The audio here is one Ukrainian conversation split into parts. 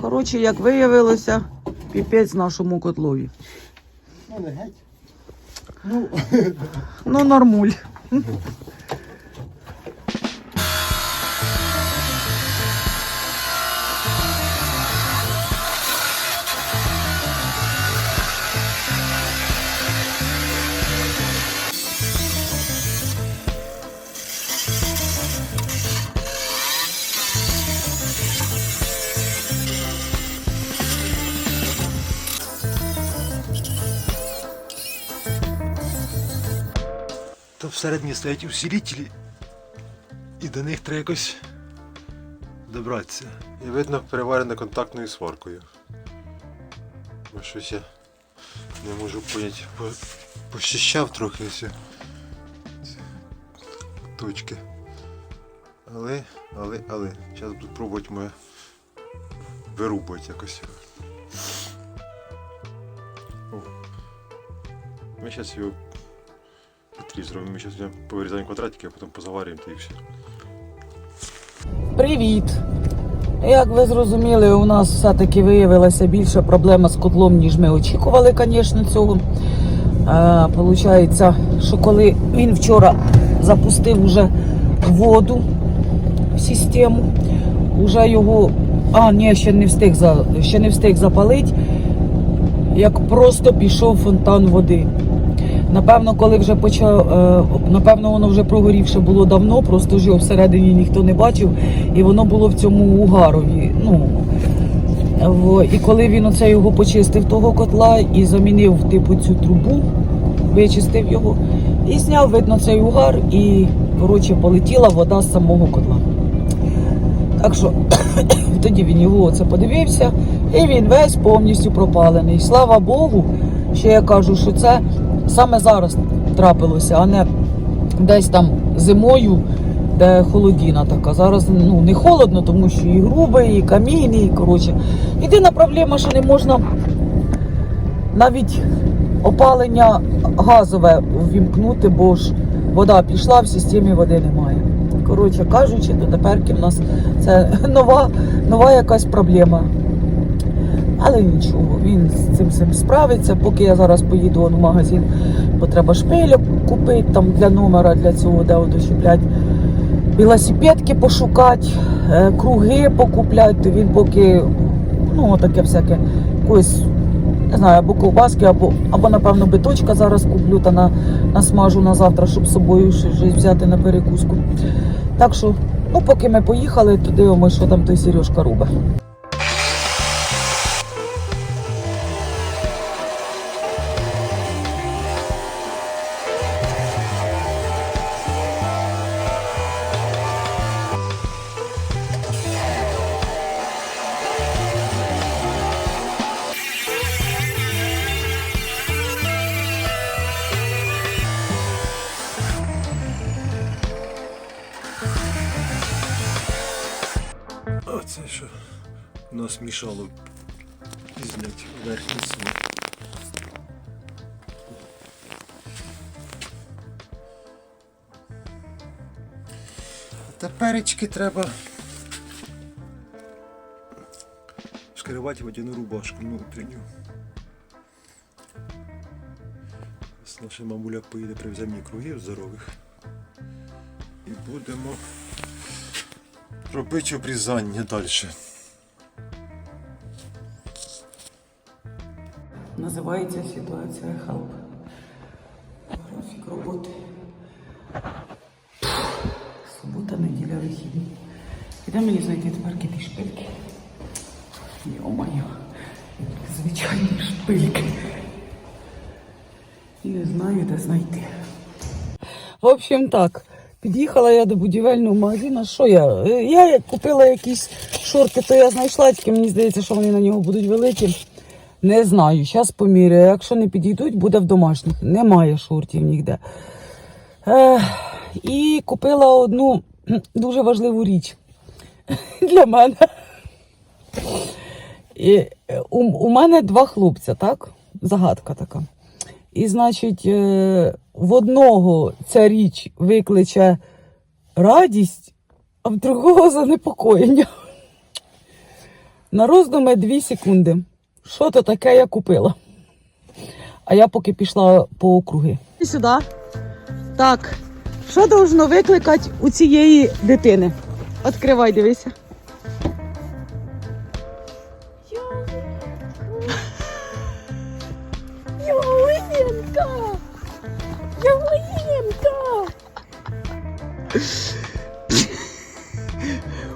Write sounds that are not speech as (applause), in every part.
Коротше, як виявилося, піпець нашому котлові. Ну, не геть. Ну, Ну, нормуль. Всередині стоять усилителі, і до них треба якось добратися. І видно переварене контактною сваркою. Бо щось я не можу поняти. По- Пощищав трохи ці точки. Але, але, але. Зараз буду пробувати моє вирубувати якось. Ми зараз його Петрі зробимо. Ми зараз повирізаємо квадратики, а потім позаварюємо та і все. Привіт! Як ви зрозуміли, у нас все-таки виявилася більша проблема з котлом, ніж ми очікували, звісно, цього. Получається, що коли він вчора запустив уже воду в систему, уже його. А, ні, ще не встиг за ще не встиг запалити, як просто пішов фонтан води. Напевно, коли вже почав, е, напевно, воно вже прогорівше було давно, просто його всередині ніхто не бачив, і воно було в цьому угарові. Ну, і коли він оце його почистив того котла і замінив типу цю трубу, вичистив його і зняв, видно, цей угар, і коротше полетіла вода з самого котла. Так що (coughs) тоді він його оце подивився, і він весь повністю пропалений. Слава Богу, що я кажу, що це саме зараз трапилося, а не десь там зимою, де холодіна така. Зараз ну, не холодно, тому що і грубий, і камінний, і коротше. Єдина проблема, що не можна навіть опалення газове ввімкнути, бо ж вода пішла, в системі води немає. Коротше кажучи, то тепер в нас це (laughs) нова, нова якась проблема. Але нічого, він з цим всім справиться. Поки я зараз поїду в магазин, бо треба шпилю купити там для номера, для цього, де от ощеплять. Велосипедки пошукати, е, круги покупляти, він поки, ну, таке всяке, якоїсь, не знаю, або ковбаски, або, або напевно, биточка зараз куплю та на, насмажу на завтра, щоб з собою щось взяти на перекуску. Так що, ну, поки ми поїхали, то дивимося, що там той Сережка робить. Нас мішало зняти верхній слой. Теперечки треба шкривати водяну рубашку внутрішню. Ось Наша мамуля поїде привезе мені кругів здорових. І будемо робити обрізання далі. Називається ситуація Help. Графік роботи. Субота, неділя, вихідні. І де мені знайти тепер ті шпильки? Йо-моє, звичайні шпильки. І не знаю, де знайти. В общем, так. Під'їхала я до будівельного магазину. Що я? Е, Я купила якісь шорти, то я знайшла, тільки мені здається, що вони на нього будуть великі. Не знаю, зараз поміряю. Якщо не підійдуть, буде в домашніх. Немає шортів ніде. Е, і купила одну дуже важливу річ (laughs) для мене. І, у, у мене два хлопця, так? Загадка така. І, значить, е, в одного ця річ викличе радість, а в другого (laughs) занепокоєння. На роздуми 2 секунди. Що то таке я купила? А я поки пішла по округи. І сюди. Так. Що должно викликати у цієї дитини? Відкривай, дивися. Ялинка! Ялинка!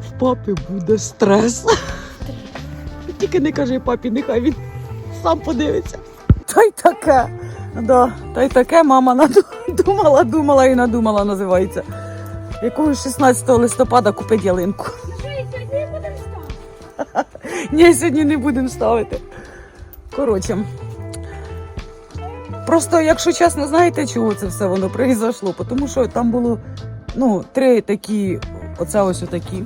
В папі буде стрес. Тільки не кажи папі, нехай він сам подивиться. Та й таке. Да, та й таке мама наду- думала, і надумала, називається. Якогось 16 листопада купить ялинку. (laughs) Ні, сьогодні не будемо ставити. Коротше. Просто, якщо чесно, знаєте, чого це все воно произошло? Тому що там було ну, три такі, оце ось отакі.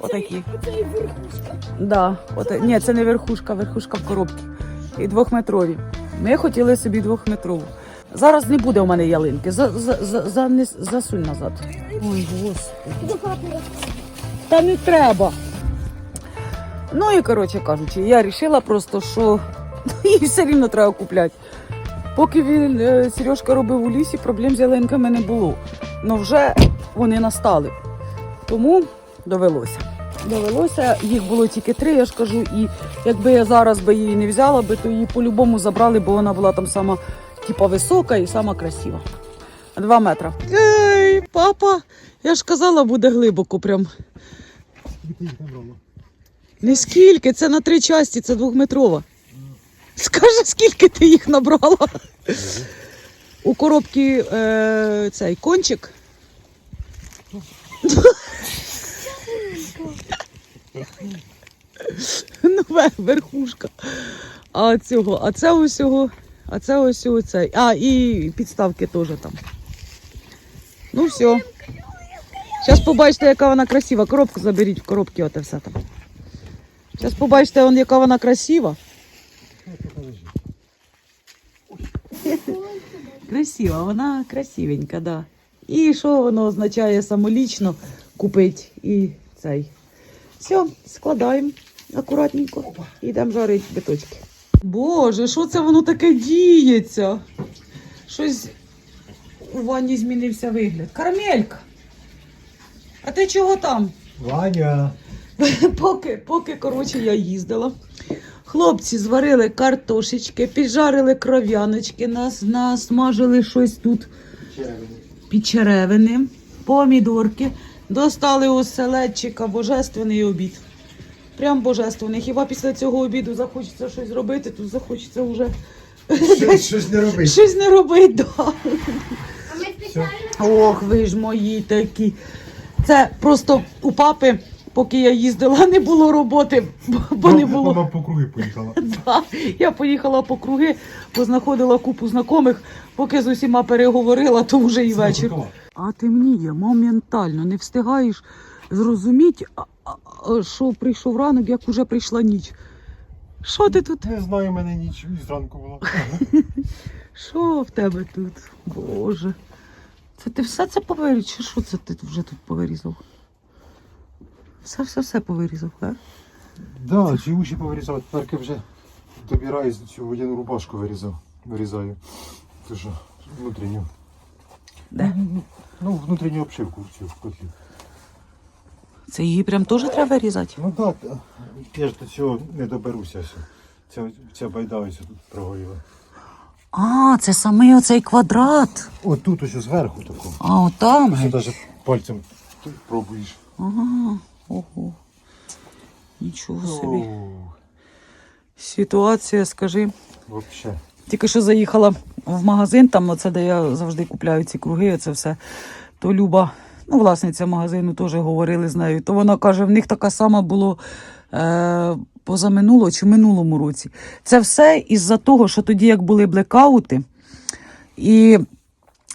Отакі. Оце і верхушка. Да, от, ні, це не верхушка, верхушка в коробці. І двохметрові. Ми хотіли собі двохметрову. Зараз не буде у мене ялинки. За, за, за, за, не- засунь назад. Ой, господи. Та не треба. Ну і коротше кажучи, я вирішила просто, що (laughs) її все рівно треба купляти. Поки він е, Сережка робив у лісі, проблем з ялинками не було. Ну вже вони настали. Тому довелося. Довелося, їх було тільки три, я ж кажу, і якби я зараз би її не взяла, би, то її по-любому забрали, бо вона була там сама типа висока і сама красива. Два метри. Ей, папа, я ж казала, буде глибоко прям. Не скільки, це на три часті, це двохметрова. Скажи, скільки ти їх набрала? У коробці е, цей кончик. (laughs) Ну, верхушка. А цього, а це усього, а це ось цей. А, і підставки теж там. Ну все. Зараз побачите, яка вона красива. Коробку заберіть в коробки, оте все там. Зараз побачите, он, яка вона красива. Красива, вона красивенька, да. І що воно означає самолічно купити і цей. Все, складаємо акуратненько і йдемо жарити биточки. Боже, що це воно таке діється? Щось у ванні змінився вигляд. Карамелька. А ти чого там? Ваня. (laughs) Поки, поки коротше, я їздила. Хлопці зварили картошечки, піджарили кров'яночки, нас, насмажили щось тут підчеревини, помідорки. Достали у селедчика божественний обід. Прям божественний. Хіба після цього обіду захочеться щось зробити, тут захочеться вже Щось, щось не робити. щось не робити. Да. А ми спеціально Ох, ви ж мої такі. Це просто у папи, поки я їздила, не було роботи, бо- бо не було. Вона по круги поїхала. (laughs) Да. Я поїхала по круги, познаходила купу знайомих, поки з усіма переговорила, то вже і вечір. А темніє моментально, не встигаєш зрозуміти, що прийшов ранок, як уже прийшла ніч. Що ти тут? Не знаю, у мене ніч зранку було. (laughs) Що в тебе тут? Боже. Це ти все це повирізав? Чи що це ти вже тут повирізав? Все, все, все повирізав, так? Да, чи уші повирізав, тепер вже добираю цю водяну рубашку вирізав. Вирізаю. Це що, внутрішню. Де? Ну, внутрішню обшивку в цю в котлі. Це її прям теж треба вирізати? Ну так, я ж до цього не доберуся. Ця, ця байда ось тут прогоріла. А, це саме оцей квадрат. От тут ось зверху тако. А, отам. Ось навіть пальцем тут пробуєш. Ага, ого. Нічого собі. Ситуація, скажи. Вообще. Тільки що заїхала в магазин, там оце, де я завжди купляю ці круги, це все. То Люба, ну, власниця магазину, теж говорили з нею. То вона каже, в них така сама було е, позаминуло чи минулому році. Це все із-за того, що тоді, як були блекаути, і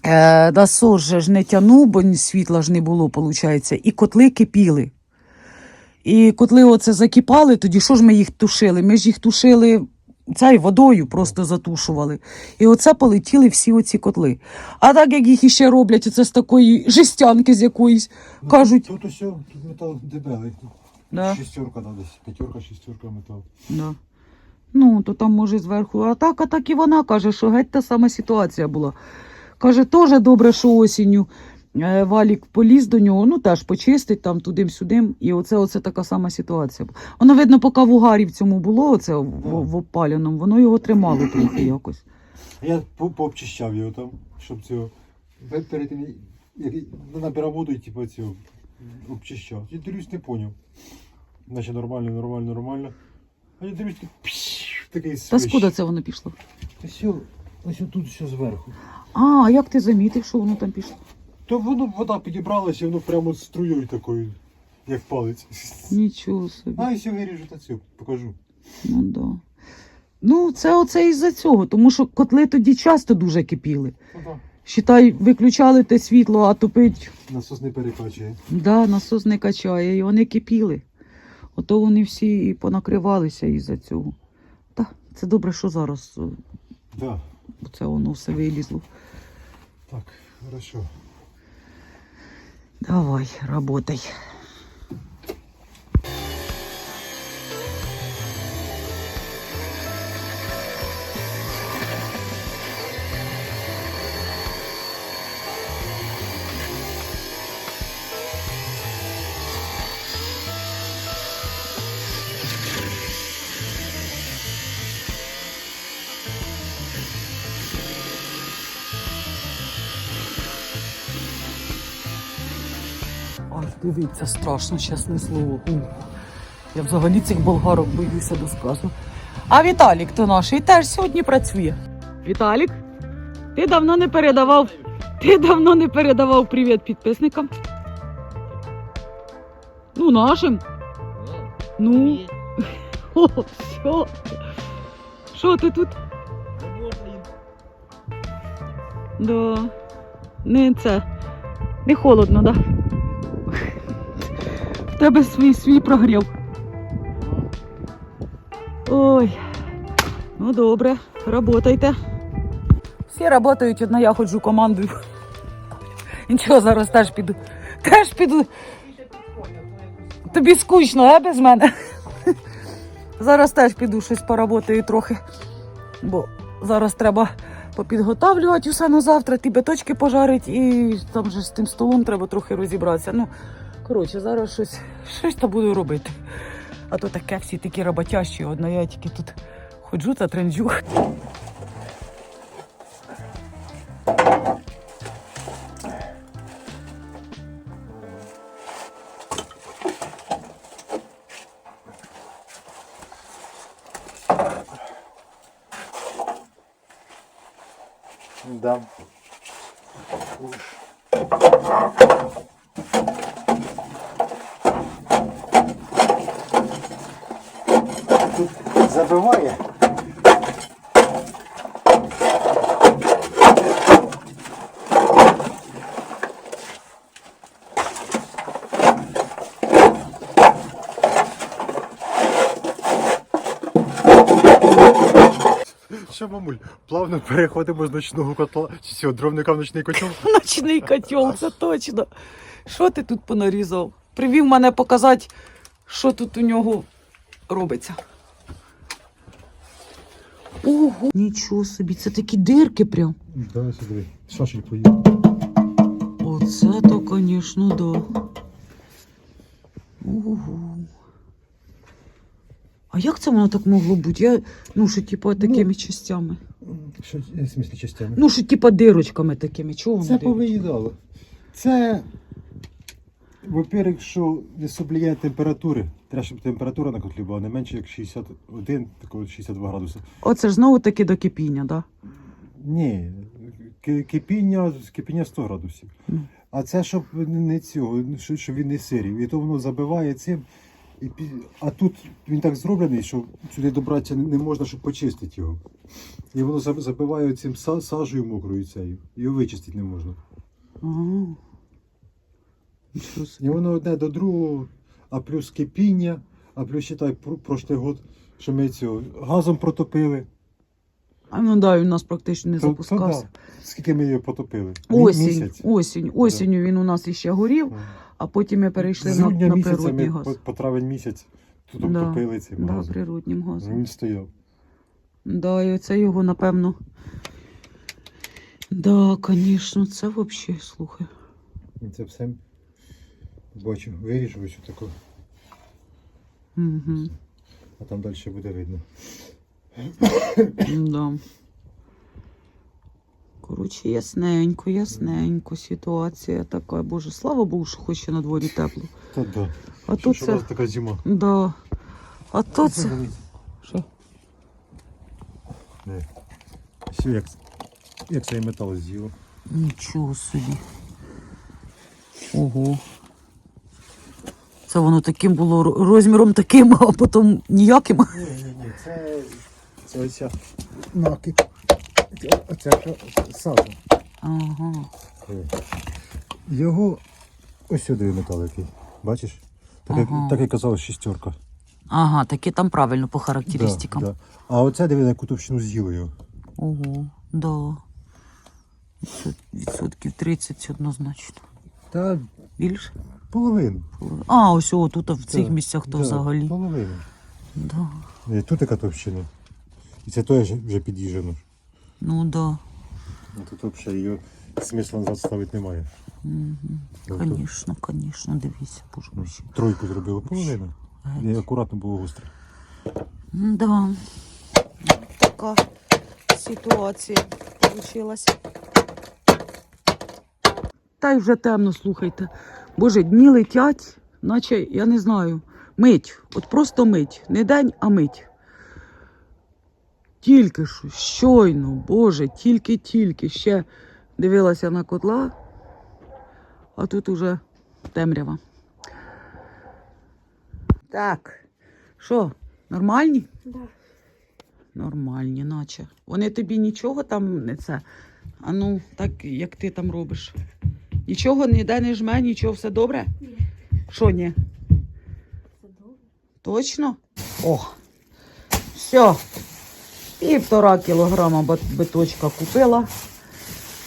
е, насос же ж не тянув, бо світла ж не було, виходить, і котли кипіли. І котли оце закипали, тоді що ж ми їх тушили? Ми ж їх тушили цією водою, просто затушували. І оце полетіли всі оці котли. А так як їх іще роблять, оце з такої жестянки з якоїсь, кажуть, Тут ось тут метал дебелий. Да? Шестерка, да, десь. П'ятерка, шестерка метал. Да. Ну, то там може зверху. А так, а так і вона каже, що геть та сама ситуація була. Каже, теж добре, що осінню. Е, Валік поліз до нього, ну теж почистить там тудим-сюдим. І оце, оце така сама ситуація. Воно, видно, поки в угарі в цьому було, оце в, в опаляному, воно його тримало трохи (clears throat) якось. А Я по- пообчищав його там, щоб цього. пе- Перед тим, як набирав воду і типу цього обчищав. Я дивлюсь, не поняв. Наче нормально, нормально, нормально. А я дивлюсь, такий, пш, такий Та свищ. скуди це воно пішло? Та все, ось тут все зверху. А, а як ти замітив, що воно там пішло? То воно вода підібралася, і воно прямо з струєю такою, як палець. Нічого собі. А, і все виріжу та цю, покажу. Ну да. Ну, це оце із-за цього, тому що котли тоді часто дуже кипіли. Ну, да. Считай, виключали те світло, а топить, Насос не перекачує. да, насос не качає, і вони кипіли. Ото вони всі і понакривалися із-за цього. Та, це добре, що зараз е, Да. це воно все вилізло. Так, хорошо. Давай, работай. Дивіться, страшно, чесне слово. Я взагалі цих болгарок боюся до сказу. А Віталік то наш і теж сьогодні працює. Віталік, ти давно не передавав. Ти давно не передавав привіт підписникам. Ну, нашим. Ну. (laughs) О, все. Що ти тут? Да. Не це. Не холодно, да? В тебе свій свій прогрів. Ой. Ну добре, работайте. Всі працюють, одна я ходжу командую. Нічого, зараз теж піду. Теж піду. Тобі скучно, а без мене? Зараз теж піду щось поработаю трохи. Бо зараз треба попідготавлювати усе на завтра, ті биточки пожарити і там же з тим столом треба трохи розібратися. Ну, коротше, зараз щось, щось то буду робити. А то таке всі такі роботящі, одна я тільки тут ходжу та тренджу. Що, мамуль, плавно переходимо з ночного котла, чи цього дровника в ночний котел. (laughs) Ночний котел, це точно. Що ти тут понарізав? Привів мене показати, що тут у нього робиться. Ого, нічого собі, це такі дирки прям. Давай сюди. Шашель поїв. Оце то, звісно, да. Ого. А як це воно так могло бути? Я, ну, що, типу, такими частями. Що, в смислі частями? Ну, що, типу, дирочками такими. Чого воно Це дирочками? повиїдало. Це, во-первых, що не соблює температури. Треба, щоб температура на котлі була не менше, як 61, такого 62 градуси. Оце ж знову таки до кипіння, так? Да? Ні, ки- кипіння, кипіння 100 градусів. Мгм. А це щоб не цього, що, що він не сирів. І то воно забиває цим. І, а тут він так зроблений, що сюди добратися не, можна, щоб почистити його. І воно забиває цим сажею мокрою цією. Його вичистити не можна. Ага. І воно одне до другого, а плюс кипіння, а плюс считай, про- прошлий год, що ми цього газом протопили. А ну да, він у нас практично не То- то запускався. да. Скільки ми його потопили? Осінь, Місяць. осінь, осінню він у нас іще горів, А потім ми перейшли З на, грудня на місяця природний ми газ. по, по травень місяць тут Да, обтопили цим Да, газом. природнім газом. Він стояв. Да, і оце його, напевно. Да, звісно, це взагалі, слухай. І це все бачу, виріжу ось таку, Угу. а там далі буде видно. Да. Коротше, ясненько, ясненько ситуація така. Боже, слава Богу, що хоч ще на дворі тепло. Та да. А то що це. така зима. Да. А то це. Що? Не. Все, як, як цей метал з'їло. Нічого собі. Ого. Це воно таким було розміром таким, (laughs) а потім ніяким. Ні, ні, ні, це, це оця накид. Оця сажа. Ага. Його ось сюди метал який. Бачиш? Так, як, Ага. так як казалось, шістерка. Ага, таке там правильно по характеристикам. Да, да. А оце диви, яку товщину з'їло його. Ого, да. Відсотків 30 однозначно. Та Більше? половину. А, ось о, тут в цих Да, місцях то да, взагалі. Половину. Да. І тут така товщина. І це теж вже під'їжджено. Ну да. Ну, Тут взагалі її смисла назад ставити немає. Тут Звісно, звісно, дивіться, боже мой. Тройку зробили половину. І акуратно було гостро. Да. Така ситуація вийшла. Та й вже темно, слухайте. Боже, дні летять, наче, я не знаю, мить. От просто мить. Не день, а мить. Тільки що, щойно, Боже, тільки-тільки ще дивилася на котла, а тут уже темрява. Так, що, нормальні? Да. Нормальні, наче. Вони тобі нічого там не це. А ну, так як ти там робиш. Нічого ніде не жме, нічого, все добре? Ні. Що ні? Це добре. Точно? О! Все. Півтора кілограма биточка купила.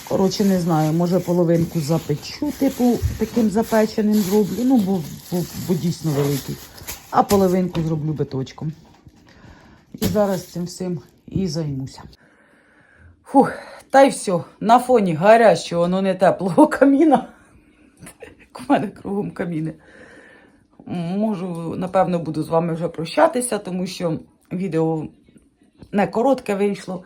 Коротше, не знаю, може половинку запечу, типу, таким запеченим зроблю. Ну, бо, бо, бо дійсно великий. А половинку зроблю биточком. І зараз цим всім і займуся. Фух, та й все. На фоні гарячого, ну не теплого каміна. У мене кругом каміни. Можу, напевно, буду з вами вже прощатися, тому що відео не коротке вийшло.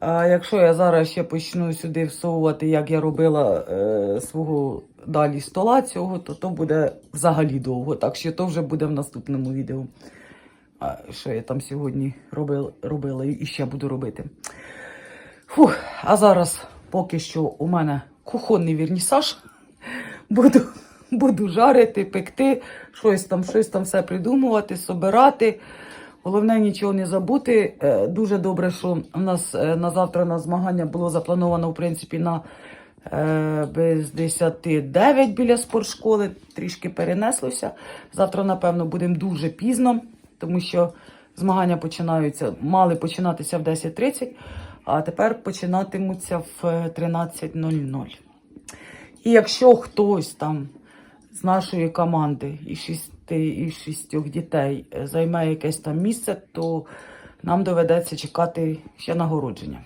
А якщо я зараз ще почну сюди всовувати, як я робила е, свого далі стола цього, то то буде взагалі довго. Так що то вже буде в наступному відео. А, що я там сьогодні робила, робила і ще буду робити. Фух, а зараз поки що у мене кухонний вірнісаж. Буду, буду жарити, пекти, щось там, щось там все придумувати, собирати. Головне нічого не забути. Е, дуже добре, що у нас е, на завтра на змагання було заплановано в принципі, на е, без 10.9 біля спортшколи. Трішки перенеслося. Завтра, напевно, будемо дуже пізно, тому що змагання починаються, мали починатися в 10.30, а тепер починатимуться в 13.00. І якщо хтось там з нашої команди і 6 із шістьох дітей е, займає якесь там місце, то нам доведеться чекати ще нагородження.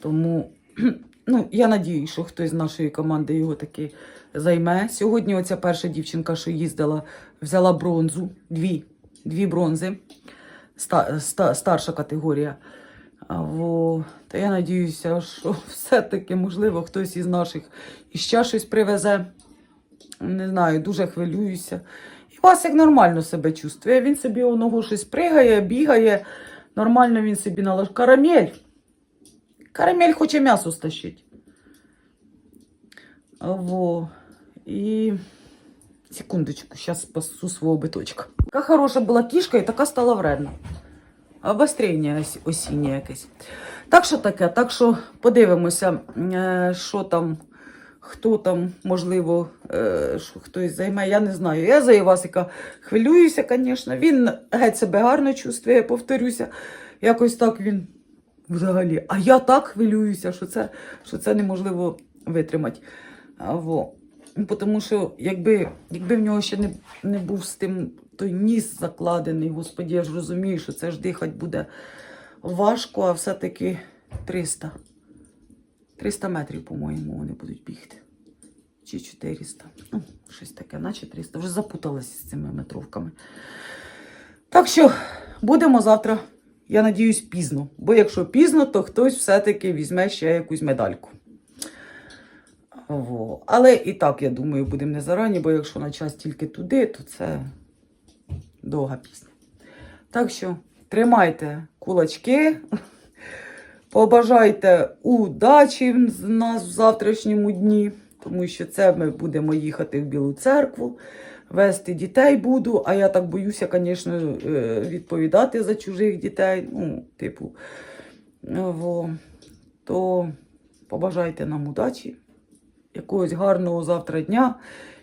Тому (clears throat) ну, я надію, що хтось з нашої команди його таки займе. Сьогодні оця перша дівчинка, що їздила, взяла бронзу, дві дві бронзи, ста, ста, старша категорія. Во. Та я надіюся, що (laughs) все-таки, можливо, хтось із наших іще щось привезе. Не знаю, дуже хвилююся. І Васик нормально себе чувствує. Він собі у ногу щось пригає, бігає. Нормально він собі налож. Карамель. Карамель хоче м'ясо стащить. Во. І секундочку, зараз спасу свого биточка. Така хороша була кішка і така стала вредна. Обострення ос- осіннє якесь. Так що таке, так що подивимося, е, що там, хто там, можливо, е, хтось займе, я не знаю. Я за Івасика хвилююся, звісно. Він геть себе гарно чувствує, повторюся. Якось так він взагалі. А я так хвилююся, що це, що це неможливо витримати. Во. Тому що якби, якби в нього ще не, не був з тим той ніс закладений, господі, я ж розумію, що це ж дихати буде важко, а все-таки 300. 300 метрів, по-моєму, вони будуть бігти. Чи 400. Ну, щось таке, наче 300. Вже запуталася з цими метровками. Так що будемо завтра, я надіюсь, пізно. Бо якщо пізно, то хтось все-таки візьме ще якусь медальку. Во. Але і так, я думаю, будемо не зарані, бо якщо на час тільки туди, то це довга пісня. Так що тримайте кулачки, побажайте удачі в нас в завтрашньому дні, тому що це ми будемо їхати в Білу церкву, вести дітей буду. А я так боюся, звісно, е, відповідати за чужих дітей. Ну, типу, во. то побажайте нам удачі якогось гарного завтра дня,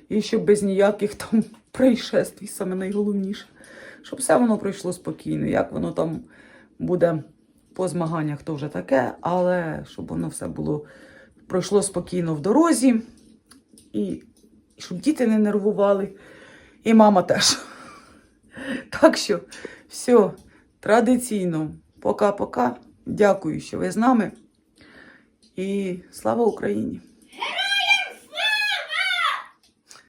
і щоб без ніяких там (laughs) происшествій, саме найголовніше. Щоб все воно пройшло спокійно. Як воно там буде по змаганнях, то вже таке, але щоб воно все було пройшло спокійно в дорозі, і щоб діти не нервували, і мама теж. (laughs) Так що, все, традиційно, пока-пока. Дякую, що ви з нами. І слава Україні!